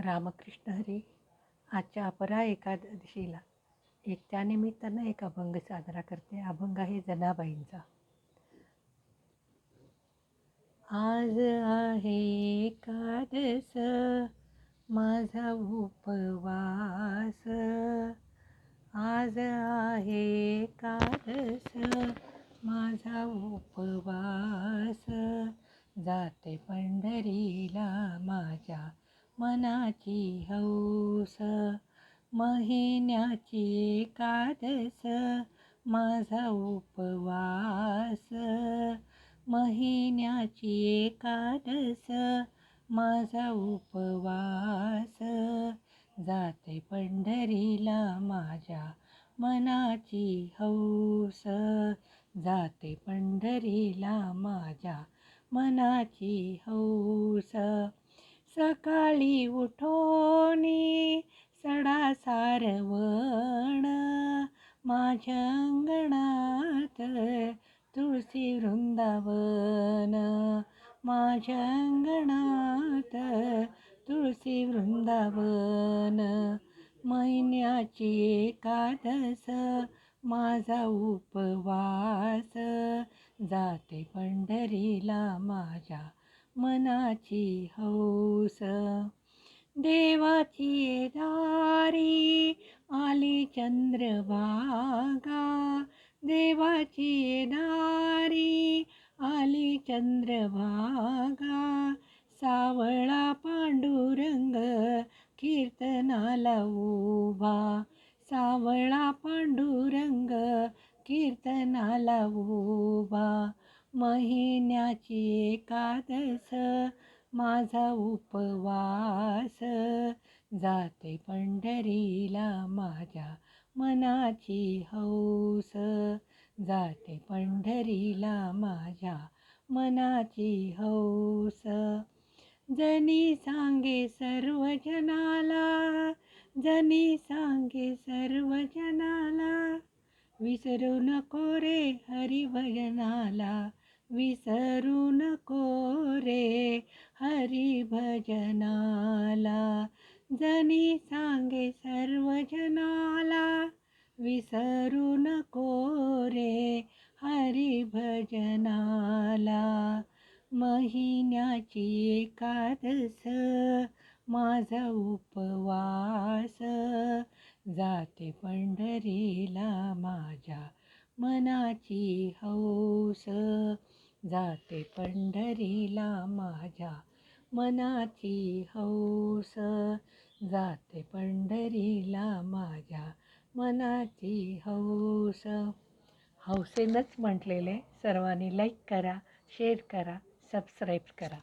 रामकृष्ण हरी आजच्या अपरा एकादशीला एक त्यानिमित्तानं एक अभंग साजरा करते. अभंग आहे जनाबाईंचा. आज आहे एकादस माझा उपवास. आज आहे एकादस माझा उपवास. जाते पंढरीला माझ्या मनाची हौस महिन्याची एकादस माझा उपवास. महिन्याची एकादस माझा उपवास. जाते पंढरीला माझ्या मनाची हौस. जाते पंढरीला माझ्या मनाची हौस. सकाळी उठोनी सडा सारवण. माझ्या अंगणात तुळशी वृंदावन. माझ्या अंगणात तुळशी वृंदावन. महिन्याची एकादस माझा उपवास. जाते पंढरीला माझ्या मनाची हौस. देवाची दारी आली चंद्रभागा देवाची दारी आली चंद्रभागा सावळा पांडुरंग कीर्तनाला उभा. सावळा पांडुरंग कीर्तनाला उभा. महिन्याची एकादस माझा उपवास. जाते पंढरीला माझ्या मनाची हौस. जाते पंढरीला माझ्या मनाची हौस. जनी सांगे सर्व जनाला जनी सांगे सर्व जनाला विसरू नको रे हरिभजनाला. विसरू नको रे हरिभजनाला. जनी सांगे सर्व जनाला विसरू नको रे हरिभजनाला. महिन्याची एकादस माझा उपवास. जाते पंढरीला माझ्या मनाची हौस. जाते पंढरीला माझ्या मनाची हौस. जाते पंढरीला माझ्या मनाची हौस. हौसेनंच म्हटलेले. सर्वांनी लाईक करा शेअर करा सबस्क्राईब करा.